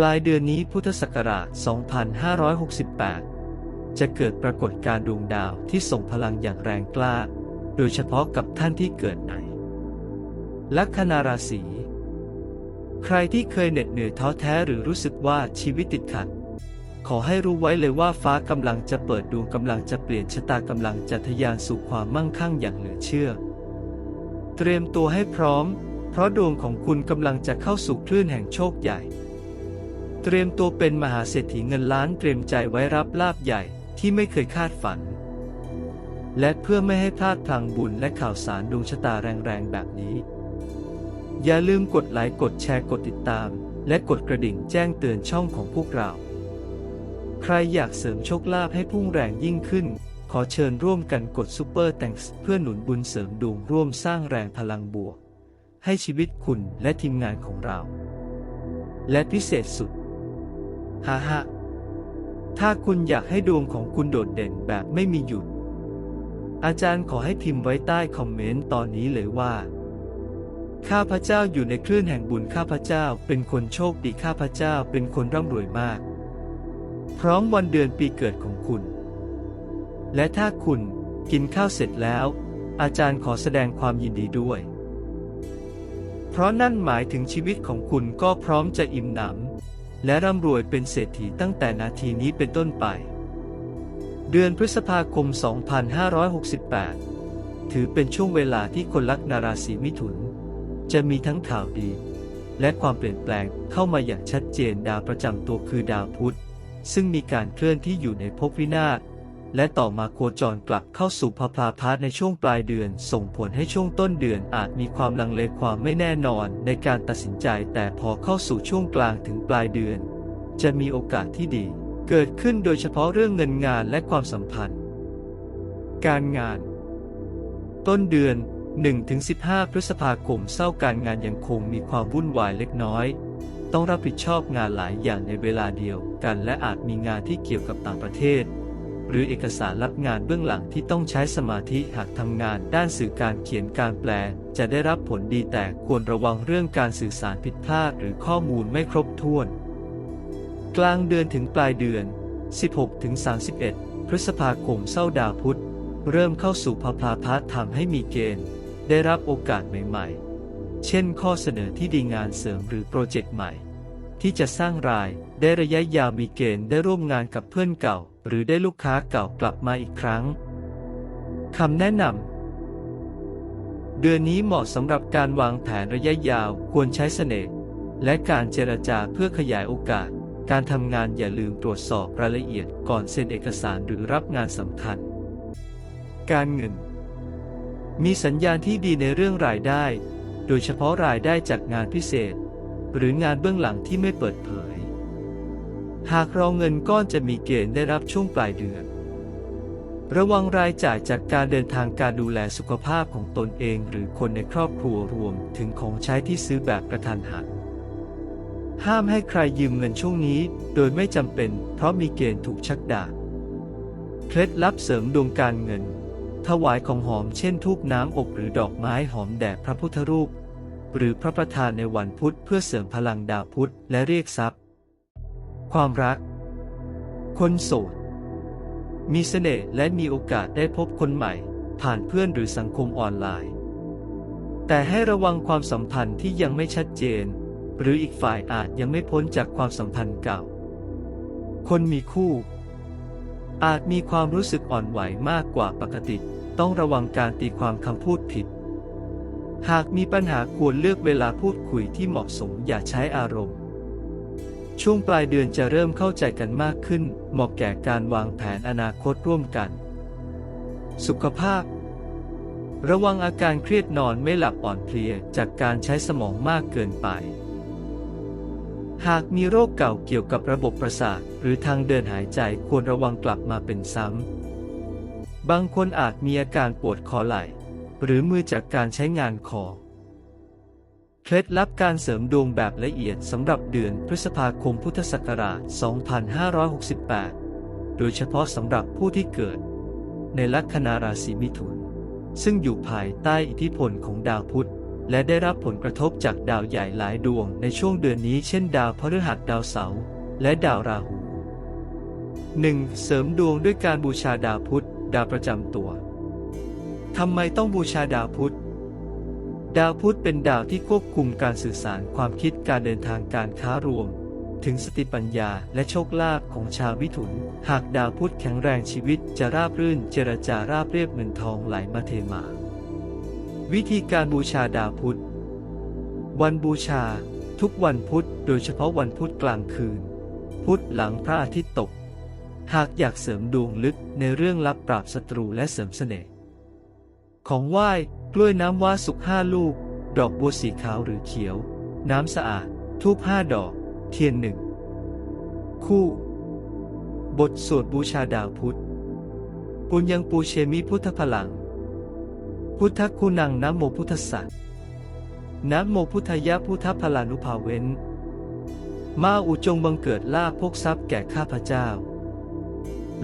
ปลายเดือนนี้พุทธศักราช 2568 จะเกิดปรากฏการดวงดาวที่ส่งพลังอย่างแรงกล้า โดยเฉพาะกับท่านที่เกิดในลัคนาราศี ใครที่เคยเหน็ดเหนื่อยท้อแท้หรือรู้สึกว่าชีวิตติดขัด ขอให้รู้ไว้เลยว่าฟ้ากำลังจะเปิดดวงกำลังจะเปลี่ยนชะตากำลังจะทะยานสู่ความมั่งคั่งอย่างเหลือเชื่อ เตรียมตัวให้พร้อม เพราะดวงของคุณกำลังจะเข้าสู่คลื่นแห่งโชคใหญ่ เตรียมตัวเป็นมหาเศรษฐีเงินล้านเตรียมใจไว้รับลาบใหญ่ที่ไม่เคยคาดฝัน และเพื่อไม่ให้พลาดพลังบุญและข่าวสารดวงชะตาแรงๆ แบบนี้ อย่าลืมกดไลค์กดแชร์กดติดตาม และกดกระดิ่งแจ้งเตือนช่องของพวกเรา ใครอยากเสริมโชคลาภให้พุ่งแรงยิ่งขึ้น ขอเชิญร่วมกันกดซูเปอร์แตงส์เพื่อหนุนบุญเสริมดวงร่วมสร้างแรงพลังบวก ให้ชีวิตคุณและทีมงานของเรา และพิเศษสุด ฮ่าฮถ้าคุณอยากให้ดวงของคุณโดดเด่นแบบไม่มีหยุด อาจารย์ขอให้พิมพ์ไว้ใต้คอมเมนต์ตอนนี้เลยว่า ข้าพเจ้าอยู่ในคลื่นแห่งบุญข้าพเจ้า เป็นคนโชคดีข้าพเจ้าเป็นคนร่ำรวยมาก พร้อมวันเดือนปีเกิดของคุณ และถ้าคุณกินข้าวเสร็จแล้ว อาจารย์ขอแสดงความยินดีด้วย เพราะนั่นหมายถึงชีวิตของคุณก็พร้อมจะอิ่มหนำ และร่ำรวยเป็นเศรษฐีตั้งแต่นาทีนี้เป็นต้นไป เดือนพฤษภาคม 2568 ถือเป็นช่วงเวลาที่คนลักนาราศีมิถุน จะมีทั้งข่าวดี และความเปลี่ยนแปลงเข้ามาอย่างชัดเจนดาวประจำตัวคือดาวพุธ ซึ่งมีการเคลื่อนที่อยู่ในภพวินาศ และต่อมาโคจรกลับเข้าสู่พาพาพาร์ทในช่วงปลายเดือน ส่งผลให้ช่วงต้นเดือนอาจมีความลังเลความไม่แน่นอนในการตัดสินใจ แต่พอเข้าสู่ช่วงกลางถึงปลายเดือน จะมีโอกาสที่ดี เกิดขึ้นโดยเฉพาะเรื่องเงินงานและความสัมพันธ์ การงาน ต้นเดือน 1-15 พฤษภาคมเศร้าการงานยังคงมีความวุ่นวายเล็กน้อย ต้องรับผิดชอบงานหลายอย่างในเวลาเดียวกัน และอาจมีงานที่เกี่ยวกับต่างประเทศ หรือเอกสารรับงานเบื้องหลังที่ต้องใช้สมาธิหากทำงานด้านสื่อการเขียนการแปล จะได้รับผลดีแต่ควรระวังเรื่องการสื่อสารผิดพลาดหรือข้อมูลไม่ครบถ้วน กลางเดือนถึงปลายเดือน 16-31 พฤษภาคมเศร้าดาวพุธ เริ่มเข้าสู่พาพาพัททำให้มีเกณฑ์ ได้รับโอกาสใหม่ ๆ เช่น ข้อเสนอที่ดีงานเสริมหรือโปรเจกต์ใหม่ ที่จะสร้างรายได้ระยะยาวมีเกณฑ์ได้ร่วมงานกับเพื่อนเก่า หรือได้ลูกค้าเก่ากลับมาอีกครั้งคำแนะนำเดือนนี้เหมาะสำหรับการวางแผนระยะยาวควรใช้เสน่ห์และการเจรจาเพื่อขยายโอกาส การทำงานอย่าลืมตรวจสอบรายละเอียดก่อนเซ็นเอกสารหรือรับงานสำคัญ การเงิน มีสัญญาณที่ดีในเรื่องรายได้ โดยเฉพาะรายได้จากงานพิเศษ หรืองานเบื้องหลังที่ไม่เปิดเผย หากรอเงินก้อนจะมีเกณฑ์ได้รับช่วงปลายเดือน ระวังรายจ่ายจากการเดินทางการดูแลสุขภาพของตนเองหรือคนในครอบครัวรวมถึงของใช้ที่ซื้อแบบกระทันหัน ห้ามให้ใครยืมเงินช่วงนี้โดยไม่จำเป็น เพราะมีเกณฑ์ถูกชักดาบเคล็ดลับเสริมดวงการเงิน ถวายของหอมเช่นทูบน้ำอบหรือดอกไม้หอมแด่พระพุทธรูป หรือพระประธานในวันพุธเพื่อเสริมพลังดาวพุธและเรียกทรัพย์ ความรัก คนโสด มีเสน่ห์และมีโอกาสได้พบคนใหม่ ผ่านเพื่อนหรือสังคมออนไลน์ แต่ให้ระวังความสัมพันธ์ที่ยังไม่ชัดเจน หรืออีกฝ่ายอาจยังไม่พ้นจากความสัมพันธ์เก่า คนมีคู่ อาจมีความรู้สึกอ่อนไหวมากกว่าปกติ ต้องระวังการตีความคำพูดผิด หากมีปัญหาควรเลือกเวลาพูดคุยที่เหมาะสมอย่าใช้อารมณ์ ช่วงปลายเดือนจะเริ่มเข้าใจกันมากขึ้น เหมาะแก่การวางแผนอนาคตร่วมกัน สุขภาพ ระวังอาการเครียดนอนไม่หลับอ่อนเพลียจากการใช้สมองมากเกินไป หากมีโรคเก่าเกี่ยวกับระบบประสาท หรือทางเดินหายใจควรระวังกลับมาเป็นซ้ำ บางคนอาจมีอาการปวดคอไหล่ หรือมือจากการใช้งานคอ เคล็ดลับการเสริมดวงแบบละเอียดสำหรับเดือนพฤษภาคมพุทธศักราช 2568 โดยเฉพาะสำหรับผู้ที่เกิด ในลัคนาราศีมิถุน ซึ่งอยู่ภายใต้อิทธิพลของดาวพุธ และได้รับผลกระทบจากดาวใหญ่หลายดวงในช่วงเดือนนี้เช่นดาวพฤหัสดาวเสาร์และดาวราหู 1. เสริมดวงด้วยการบูชาดาวพุธ ดาวประจำตัวทำไมต้องบูชาดาวพุธ ดาวพุธเป็นดาวที่ควบคุมการสื่อสารความคิดการเดินทางการค้ารวม ถึงสติปัญญาและโชคลาภของชาวมิถุน หากดาวพุธแข็งแรงชีวิตจะราบรื่นเจรจาราบเรียบเงินทองไหลมาเทมา วิธีการบูชาดาวพุธ วันบูชา ทุกวันพุธโดยเฉพาะวันพุธกลางคืน พุธหลังพระอาทิตย์ตก หากอยากเสริมดวงลึกในเรื่องลับปราบศัตรูและเสริมเสน่ห์ของไหว้ กล้วยน้ำว้าสุกห้าลูก ดอกบัวสีขาวหรือเขียว น้ำสะอาด ทูบห้าดอก เทียนหนึ่ง คู่ บทสวดบูชาดาวพุธปุญยังปูเชมิพุทธพลัง พุทธคุณังนะโมพุทธสัตนะโมพุทธยะพุทธพลานุภาเวนมาอุจงบังเกิดลาภพกทรัพย์แก่ข้าพเจ้า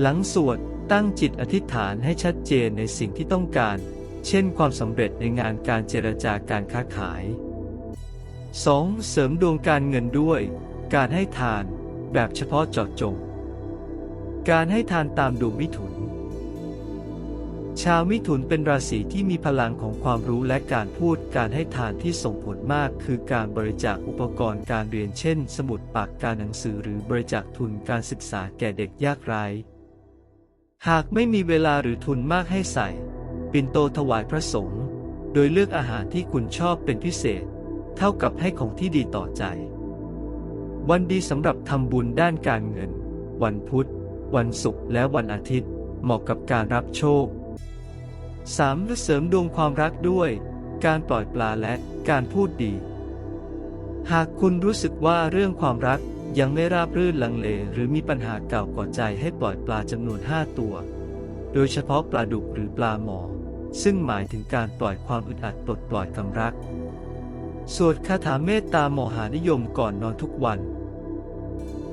หลังสวดตั้งจิตอธิษฐานให้ชัดเจนในสิ่งที่ต้องการ เช่นความสำเร็จในงานการเจรจาการค้าขาย 2. เสริมดวงการเงินด้วย การให้ทาน แบบเฉพาะเจาะจง การให้ทานตามดวงมิถุน ชาวมิถุนเป็นราศีที่มีพลังของความรู้และการพูดการให้ทานที่ส่งผลมาก คือการบริจาคอุปกรณ์การเรียนเช่น สมุดปากกาหนังสือหรือบริจาคทุนการศึกษาแก่เด็กยากไร้ หากไม่มีเวลาหรือทุนมากให้ใส่ ปินโตถวายพระสงฆ์โดยเลือกอาหารที่คุณชอบเป็นพิเศษ เท่ากับให้ของที่ดีต่อใจ วันดีสำหรับทำบุญด้านการเงิน วันพุธ วันศุกร์และวันอาทิตย์ เหมาะกับการรับโชค 3. เสริมดวงความรักด้วย การปล่อยปลาและการพูดดี หากคุณรู้สึกว่าเรื่องความรักยังไม่ราบรื่นลังเล หรือมีปัญหาเก่าก่อใจให้ปล่อยปลาจำนวน 5 ตัว โดยเฉพาะปลาดุกหรือปลาหมอ ซึ่งหมายถึงการปล่อยความอึดอัดปลดปล่อยกำรัก สวดคาถาเมตตามหานิยมก่อนนอนทุกวัน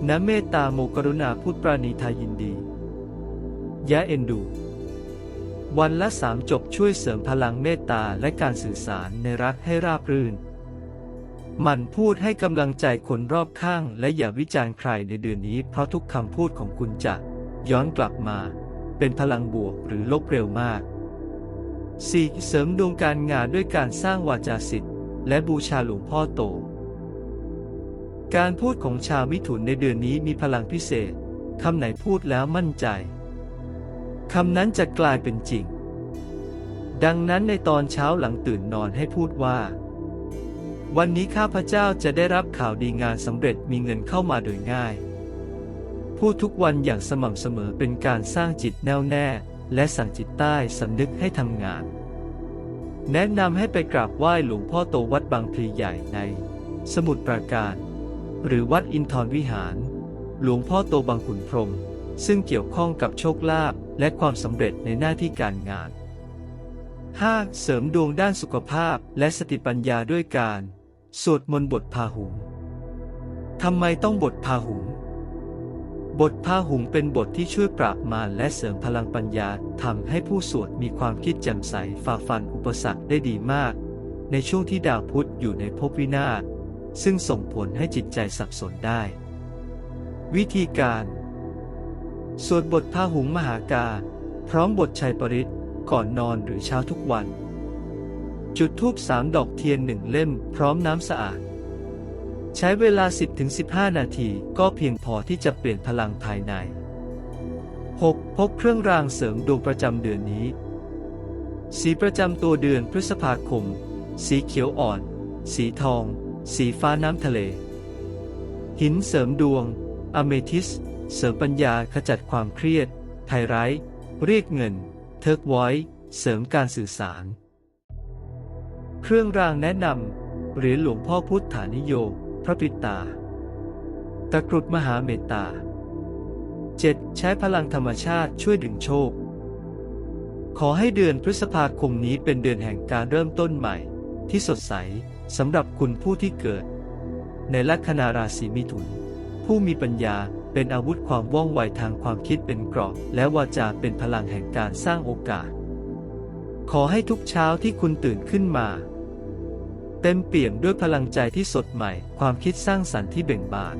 นะเมตตาโมกรุณาพุทธปราณีทายินดี ยะเอ็นดู วันละสามจบช่วยเสริมพลังเมตตาและการสื่อสารในรักให้ราบรื่น มันพูดให้กำลังใจคนรอบข้างและอย่าวิจารณ์ใครในเดือนนี้ เพราะทุกคำพูดของคุณจะ ย้อนกลับมา เป็นพลังบวกหรือลบเร็วมาก 4. เสริมดวงการงานด้วยการสร้างวาจาสิทธิ์และบูชาหลวงพ่อโต การพูดของชาวมิถุนในเดือนนี้มีพลังพิเศษ คำไหนพูดแล้วมั่นใจ คำนั้นจะกลายเป็นจริง ดังนั้นในตอนเช้าหลังตื่นนอนให้พูดว่า วันนี้ข้าพเจ้าจะได้รับข่าวดีงานสำเร็จมีเงินเข้ามาโดยง่าย พูดทุกวันอย่างสม่ำเสมอเป็นการสร้างจิตแน่วแน่ และสั่งจิตใต้สำนึกให้ทำงาน แนะนำให้ไปกราบไหว้หลวงพ่อโตวัดบางพลีใหญ่ใน สมุทรปราการ หรือวัดอินทรวิหาร หลวงพ่อโตบางขุนพรหมซึ่งเกี่ยวข้องกับโชคลาภและความสำเร็จในหน้าที่การงาน 5. เสริมดวงด้านสุขภาพและสติปัญญาด้วยการ สวดมนต์บทพาหุงทำไมต้องบทพาหุง บทพาหุงเป็นบทที่ช่วยปราบมารและเสริมพลังปัญญาทำให้ผู้สวดมีความคิดแจ่มใสฝ่าฟันอุปสรรคได้ดีมาก ในช่วงที่ดาวพุธอยู่ในภพวินาศซึ่งส่งผลให้จิตใจสับสนได้ วิธีการ สวดบทพาหุงมหากา พร้อมบทชัยปริศก่อนนอนหรือเช้าทุกวัน จุดธูปสามดอกเทียนหนึ่งเล่มพร้อมน้ำสะอาด ใช้เวลา 10-15 นาทีก็เพียงพอที่จะเปลี่ยนพลังภายใน 6. พกเครื่องรางเสริมดวงประจำเดือนนี้ สีประจำตัวเดือนพฤษภาคม สีเขียวอ่อน สีทอง สีฟ้าน้ำทะเล หินเสริมดวง อเมทิส เสริมปัญญาขจัดความเครียดไทไรท์เรียกเงิน เทิร์กไวท์เสริมการสื่อสาร เครื่องรางแนะนำเหรียญหลวงพ่อพุทธานิโย พระปิตา ตะกรุดมหาเมตตา 7. ใช้พลังธรรมชาติช่วยดึงโชค ขอให้เดือนพฤษภาคมนี้เป็นเดือนแห่งการเริ่มต้นใหม่ ที่สดใสสำหรับคุณผู้ที่เกิด ในลัคนาราศีมิถุน ผู้มีปัญญาเป็นอาวุธความว่องไวทางความคิดเป็นกราะและวาจาเป็นพลังแห่งการสร้างโอกาส ขอให้ทุกเช้าที่คุณตื่นขึ้นมา เต็มเปี่ยมด้วยพลังใจที่สดใหม่ ความคิดสร้างสรรค์ที่เบ่งบาน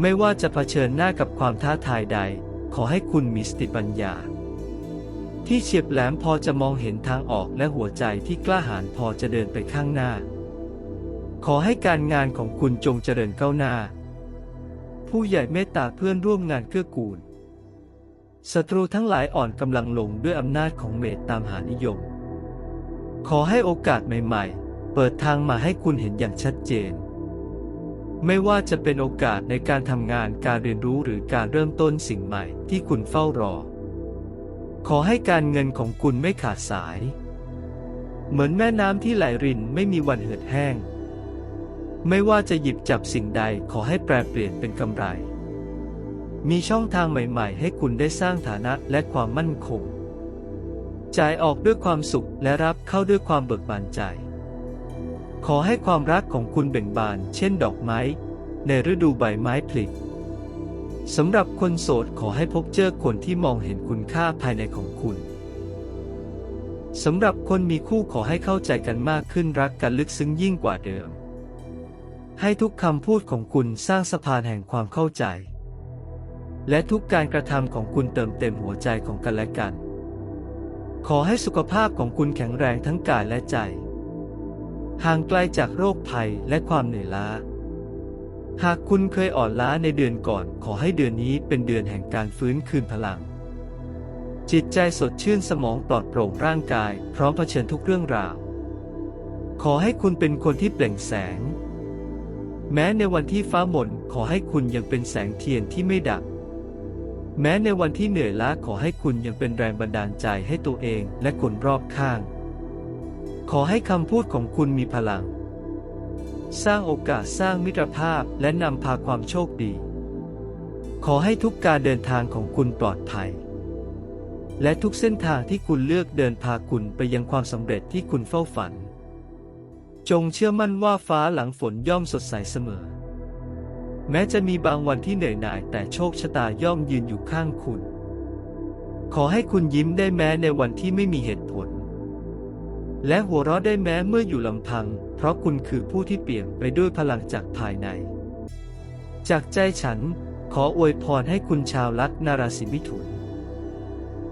ไม่ว่าจะเผชิญหน้ากับความท้าทายใด ขอให้คุณมีสติปัญญา ที่เฉียบแหลมพอจะมองเห็นทางออกและหัวใจที่กล้าหาญพอจะเดินไปข้างหน้า ขอให้การงานของคุณจงเจริญก้าวหน้า ผู้ใหญ่เมตตาเพื่อนร่วมงานเกื้อกูลศัตรูทั้งหลายอ่อนกำลังลงด้วยอำนาจของเมตตามหานิยม ขอให้โอกาสใหม่ๆ เปิดทางมาให้คุณเห็นอย่างชัดเจน ไม่ว่าจะเป็นโอกาสในการทำงานการเรียนรู้หรือการเริ่มต้นสิ่งใหม่ที่คุณเฝ้ารอ ขอให้การเงินของคุณไม่ขาดสาย เหมือนแม่น้ำที่ไหลรินไม่มีวันเหือดแห้ง ไม่ว่าจะหยิบจับสิ่งใดขอให้แปลเปลี่ยนเป็นกำไร มีช่องทางใหม่ๆ ให้คุณได้สร้างฐานะและความมั่นคงจ่ายออกด้วยความสุขและรับเข้าด้วยความเบิกบานใจ ขอให้ความรักของคุณเบ่งบาน เช่นดอกไม้ ในฤดูใบไม้ผลิสำหรับคนโสดขอให้พบเจอคนที่มองเห็นคุณค่าภายในของคุณสำหรับคนมีคู่ขอให้เข้าใจกันมากขึ้นรักกันลึกซึ้งยิ่งกว่าเดิม ให้ทุกคำพูดของคุณสร้างสะพานแห่งความเข้าใจ และทุกการกระทำของคุณเติมเต็มหัวใจของกันและกัน ขอให้สุขภาพของคุณแข็งแรงทั้งกายและใจ ห่างไกลจากโรคภัยและความเหนื่อยล้า หากคุณเคยอ่อนล้าในเดือนก่อน ขอให้เดือนนี้เป็นเดือนแห่งการฟื้นคืนพลัง จิตใจสดชื่นสมองปลอดโปร่งร่างกาย พร้อมเผชิญทุกเรื่องราว ขอให้คุณเป็นคนที่เปล่งแสง แม้ในวันที่ฟ้าหม่นขอให้คุณยังเป็นแสงเทียนที่ไม่ดับแม้ในวันที่เหนื่อยล้าขอให้คุณยังเป็นแรงบันดาลใจให้ตัวเองและคนรอบข้าง ขอให้คำพูดของคุณมีพลัง สร้างโอกาสสร้างมิตรภาพและนำพาความโชคดี ขอให้ทุกการเดินทางของคุณปลอดภัย และทุกเส้นทางที่คุณเลือกเดินพาคุณไปยังความสำเร็จที่คุณเฝ้าฝัน จงเชื่อมั่นว่าฟ้าหลังฝนย่อมสดใสเสมอ แม้จะมีบางวันที่เหนื่อยหน่าย แต่โชคชะตาย่อมยืนอยู่ข้างคุณ ขอให้คุณยิ้มได้แม้ในวันที่ไม่มีเหตุ และหัวเราะได้แม้เมื่ออยู่ลำพัง เพราะคุณคือผู้ที่เปลี่ยมไปด้วยพลังจากภายใน จากใจฉันขออวยพรให้คุณชาวลัคนาราศีมิถุน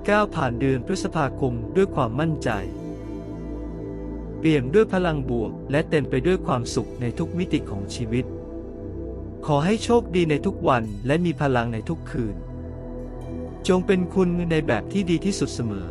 ก้าวผ่านเดือนพฤษภาคมด้วยความมั่นใจ เปี่ยมด้วยพลังบวก และเต็มไปด้วยความสุขในทุกมิติของชีวิต ขอให้โชคดีในทุกวันและมีพลังในทุกคืน จงเป็นคุณในแบบที่ดีที่สุดเสมอ